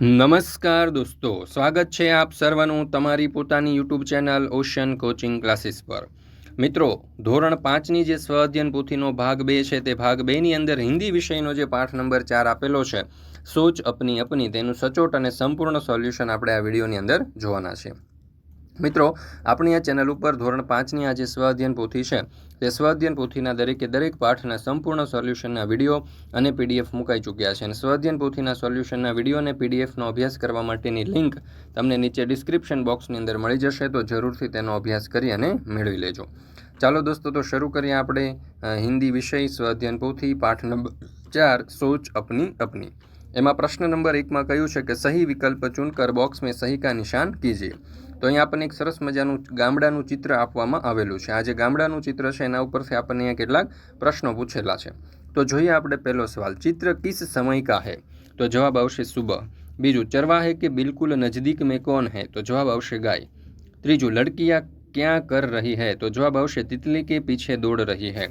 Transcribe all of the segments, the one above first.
નમસ્કાર દોસ્તો, સ્વાગત છે આપ સર્વનું તમારી પોતાની YouTube channel Ocean coaching classes પર. મિત્રો, ધોરણ પાંચની જે સ્વ અધ્યયન પોથીનો ભાગ બે છે તે ભાગ બેની અંદર હિન્દી વિષયનો જે પાઠ નંબર ચાર આપેલો છે, સોચ અપની અપની તેનું સચોટ અને સંપૂર્ણ સોલ્યુશન આપણે આ વિડીયોની અંદર જોવાના છે. મિત્રો, આપણી આ ચેનલ ઉપર ધોરણ પાંચની આ જે સ્વાધ્યન પોથી છે. તે સ્વાધ્યન પોથીના દરેકે દરેક પાઠના સંપૂર્ણ સોલ્યુશનના વીડિયો અને પીડીએફ મુકાઈ ચૂક્યા છે. અને સ્વાધ્યન પોથીના સોલ્યુશનના વીડિયો અને પીડીએફનો અભ્યાસ કરવા માટેની લિંક તમને નીચે ડિસ્ક્રિપ્શન બોક્સની અંદર મળી જશે, તો જરૂરથી તેનો અભ્યાસ કરી અને મેળવી લેજો. ચાલો દોસ્તો, તો શરૂ કરીએ આપણે હિન્દી વિષય સ્વાધ્યન પોથી, પાઠ નંબર ચાર, સોચ અપની અપની. એમાં પ્રશ્ન નંબર એકમાં કહ્યું છે કે, સહી વિકલ્પ ચુનકર બોક્સ મેં સહી કા નિશાન કીજીએ તો અહીંયા આપણને એક સરસ મજાનું ગામડાનું ચિત્ર આપવામાં આવેલું છે. આ જે ગામડાનું ચિત્ર છે, એના ઉપરથી આપણને અહીંયા કેટલાક પ્રશ્નો પૂછેલા છે. તો જોઈએ આપણે પહેલો સવાલ, ચિત્ર કિસ સમય કા હે? તો જવાબ આવશે સુબહ બીજું, ચરવા હે કે બિલકુલ નજદીક મેં કોન હે? તો જવાબ આવશે ગાય. ત્રીજું, લડકીયા ક્યાં કર રહી હે? તો જવાબ આવશે, તિતલી કે પીછે દોડ રહી હે?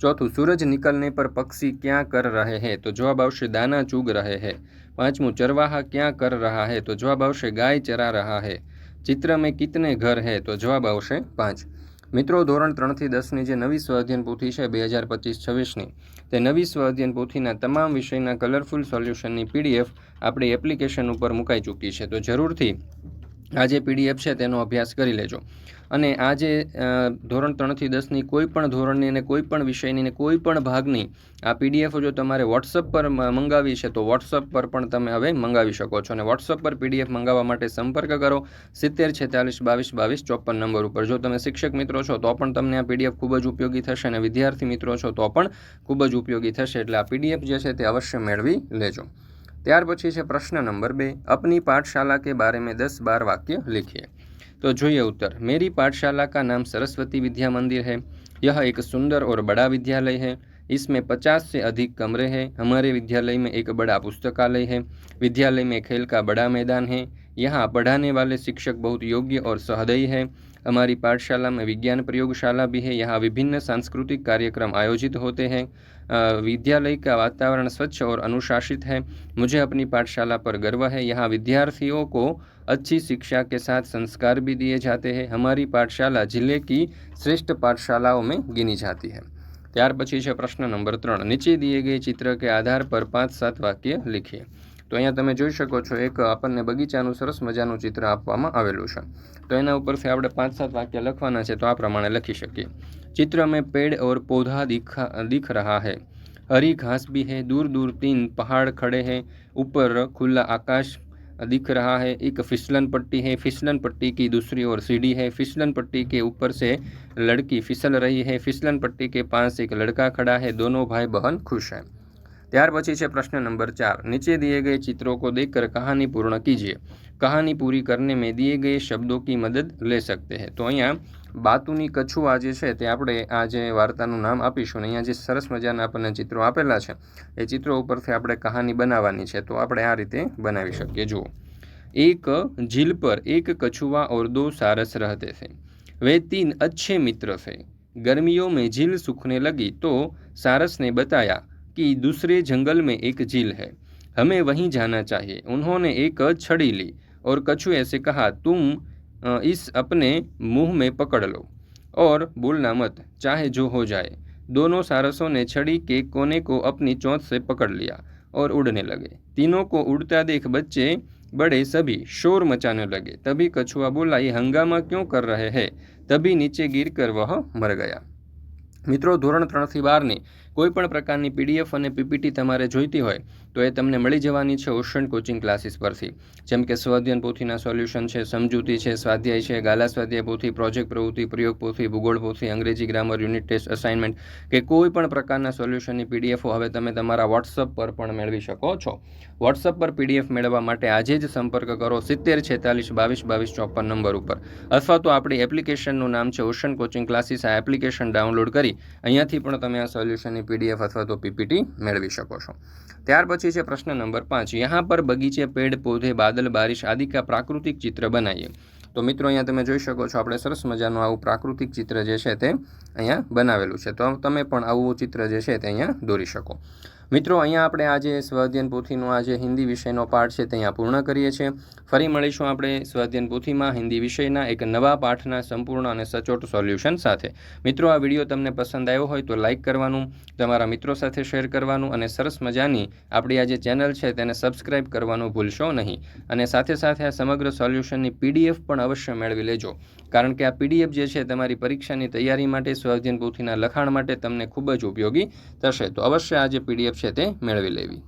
ચોથું, સૂરજ નિકલને પર પક્ષી ક્યાં કર રહે હે? તો જવાબ આવશે, દાના ચૂગ રહે હે. પાંચમું, ચરવાહા ક્યાં કર રહા હે? તો જવાબ આવશે, ગાય ચરા રહા હે. ચિત્ર મેં કિતને ઘર હે તો જવાબ આવશે પાંચ. મિત્રો, ધોરણ ત્રણથી દસની જે નવી સ્વાધ્યન પોથી છે બે હજાર પચીસ છવ્વીસની, તે નવી સ્વાધ્યન પોથીના તમામ વિષયના કલરફુલ સોલ્યુશનની પીડીએફ આપણી એપ્લિકેશન ઉપર મુકાઈ ચૂકી છે. તો જરૂરથી આ જે પીડીએફ છે તેનો અભ્યાસ કરી લેજો. અને આ જે ધોરણ ત્રણથી દસની કોઈ પણ ધોરણની અને કોઈ પણ વિષયની અને કોઈ પણ ભાગની આ પીડીએફ જો તમારે વોટ્સઅપ પર મંગાવી છે તો વોટ્સઅપ પર પણ તમે હવે મંગાવી શકો છો. અને વોટ્સઅપ પર પીડીએફ મંગાવવા માટે સંપર્ક કરો. સિત્તેર, છેતાલીસ, બાવીસ બાવીસ, ચોપન નંબર ઉપર. જો તમે શિક્ષક મિત્રો છો તો પણ તમને આ પીડીએફ ખૂબ જ ઉપયોગી થશે અને વિદ્યાર્થી મિત્રો છો તો પણ ખૂબ જ ઉપયોગી થશે. એટલે આ પીડીએફ જે છે તે અવશ્ય મેળવી લેજો. ત્યાર પછી છે પ્રશ્ન નંબર બે अपनी पाठशाला के बारे में दस बार वाक्य लिखिए तो જોઈએ उत्तर मेरी पाठशाला का नाम सरस्वती विद्या मंदिर है यह एक सुंदर और बड़ा विद्यालय है इसमें पचास से अधिक कमरे हैं हमारे विद्यालय में एक बड़ा पुस्तकालय है विद्यालय में खेल का बड़ा मैदान है यहाँ पढ़ाने वाले शिक्षक बहुत योग्य और सहृदयी है हमारी पाठशाला में विज्ञान प्रयोगशाला भी है। यहाँ विभिन्न सांस्कृतिक कार्यक्रम आयोजित होते हैं। विद्यालय का वातावरण स्वच्छ और अनुशासित है। मुझे अपनी पाठशाला पर गर्व है। यहाँ विद्यार्थियों को अच्छी शिक्षा के साथ संस्कार भी दिए जाते हैं। हमारी पाठशाला ज़िले की श्रेष्ठ पाठशालाओं में गिनी जाती है। त्यार પછી प्रश्न नंबर નંબર नीचे दिए गए चित्र के आधार पर पाँच सात वाक्य लिखिए। તો અહીંયા તમે જોઈ શકો છો એક આપણને બગીચાનું સરસ મજાનું ચિત્ર આપવામાં આવેલું છે તો એના ઉપરથી આપણે પાંચ સાત વાક્ય લખવાના છે તો આ પ્રમાણે લખી શકીએ चित्र में पेड़ और पौधा दिखा दिख रहा है हरी घास भी है दूर दूर तीन पहाड़ खड़े हैं ऊपर खुला आकाश दिख रहा है एक फिसलन पट्टी है फिसलन पट्टी की दूसरी ओर सीढ़ी है फिसलन पट्टी के ऊपर से लड़की फिसल रही है फिसलन पट्टी के पास एक लड़का खड़ा है दोनों भाई बहन खुश हैं ત્યાર પછી છે પ્રશ્ન નંબર ચાર નીચે दिए गए चित्रों को देखकर कहानी पूर्ण कीजिए कहानी पूरी करने में दिए गए शब्दों की मदद ले सकते हैं તો અહીંયા બાતુની કછુઆ જે છે તે આપણે આ જે વાર્તાનું નામ આપીશું ને અહીંયા જે સરસ મજાના આપણને ચિત્રો આપેલા છે એ ચિત્રો ઉપરથી આપણે કહાની બનાવવાની છે તો આપણે આ રીતે બનાવી શકીએ જુઓ एक झील पर एक कछुआ और दो सारस रहते थे वे तीन अच्छे मित्र थे गर्मियों में झील सूखने लगी तो सारस ने बताया कि दूसरे जंगल में एक झील है। हमें वहीं जाना चाहिए। उन्होंने एक छड़ी ली और कछुए से कहा, तुम इस अपने मुँह में पकड़ लो और बोलना मत, चाहे जो हो जाए। दोनों सारसों ने छड़ी के कोने को अपनी चोंच से पकड़ लिया और उड़ने लगे। तीनों को उड़ता देख बच्चे बड़े सभी शोर मचाने लगे। तभी कछुआ बोला, ये हंगामा क्यों कर रहे हैं? तभी नीचे गिरकर वह मर गया। મિત્રો, ધોરણ ત્રણથી બારની કોઈ પણ પ્રકારની પીડીએફ અને પીપીટી તમારે જોઈતી હોય, તો એ તમને મળી જવાની છે ઓશન કોચિંગ ક્લાસીસ પરથી. જેમ કે સ્વાધ્યન પોથીના સોલ્યુશન છે, સમજૂતી છે, સ્વાધ્યાય છે, ગાલા સ્વાધ્યાય પોથી, પ્રોજેક્ટ પ્રવૃત્તિ, પ્રયોગ પોથી, ભૂગોળ પોથી, અંગ્રેજી ગ્રામર, યુનિટ ટેસ્ટ, અસાઇનમેન્ટ કે કોઈ પણ પ્રકારના સોલ્યુશનની પીડીએફો હવે તમે તમારા વોટ્સઅપ પર પણ મેળવી શકો છો. વોટ્સઅપ પર પીડીએફ મેળવવા માટે આજે જ સંપર્ક કરો સિત્તેર છેતાલીસ બાવીસ બાવીસ ચોપન નંબર ઉપર. અથવા તો આપણી એપ્લિકેશનનું નામ છે ઓશન કોચિંગ ક્લાસીસ. આ એપ્લિકેશન ડાઉનલોડ કરી હોય અહીંયાથી પણ તમે આ સોલ્યુશનની પીડીએફ અથવા તો પીપીટી મેળવી શકો છો. ત્યાર પછી છે પ્રશ્ન નંબર પાંચ. યહાં પર બગીચે, પેડ, પોધે, બાદલ, બારિશ આદિ કા પ્રાકૃતિક ચિત્ર બનાવીએ તો મિત્રો અહીંયા તમે જોઈ શકો છો, આપણે સરસ મજાનું આવું પ્રાકૃતિક ચિત્ર જે છે તે અહીંયા બનાવેલું છે. તો તમે પણ આવું ચિત્ર જે છે તે અહીંયા દોરી શકો. મિત્રો, અહીંયા આપણે આજે સ્વાધ્યન પોથીનો આજે હિન્દી વિષયનો પાઠ છે તે અહીંયા પૂર્ણ કરીએ છીએ. ફરી મળીશું આપણે સ્વાધ્યન પોથીમાં હિન્દી વિષયના એક નવા પાઠના સંપૂર્ણ અને સચોટ સોલ્યુશન સાથે. મિત્રો, આ વીડિયો તમને પસંદ આવ્યો હોય તો લાઇક કરવાનું, તમારા મિત્રો સાથે શેર કરવાનું અને સરસ મજાની આપણી આ જે ચેનલ છે તેને સબસ્ક્રાઇબ કરવાનું ભૂલશો નહીં. અને સાથે સાથે આ સમગ્ર સોલ્યુશનની પીડીએફ પણ અવશ્ય મેળવી લેજો. કારણ કે આ પીડીએફ જે છે તમારી પરીક્ષાની તૈયારી માટે સ્વાધ્યન પોથીના લખાણ માટે તમને ખૂબ જ ઉપયોગી થશે. તો અવશ્ય આ જે પીડીએફ છે તે મેળવી લેવી.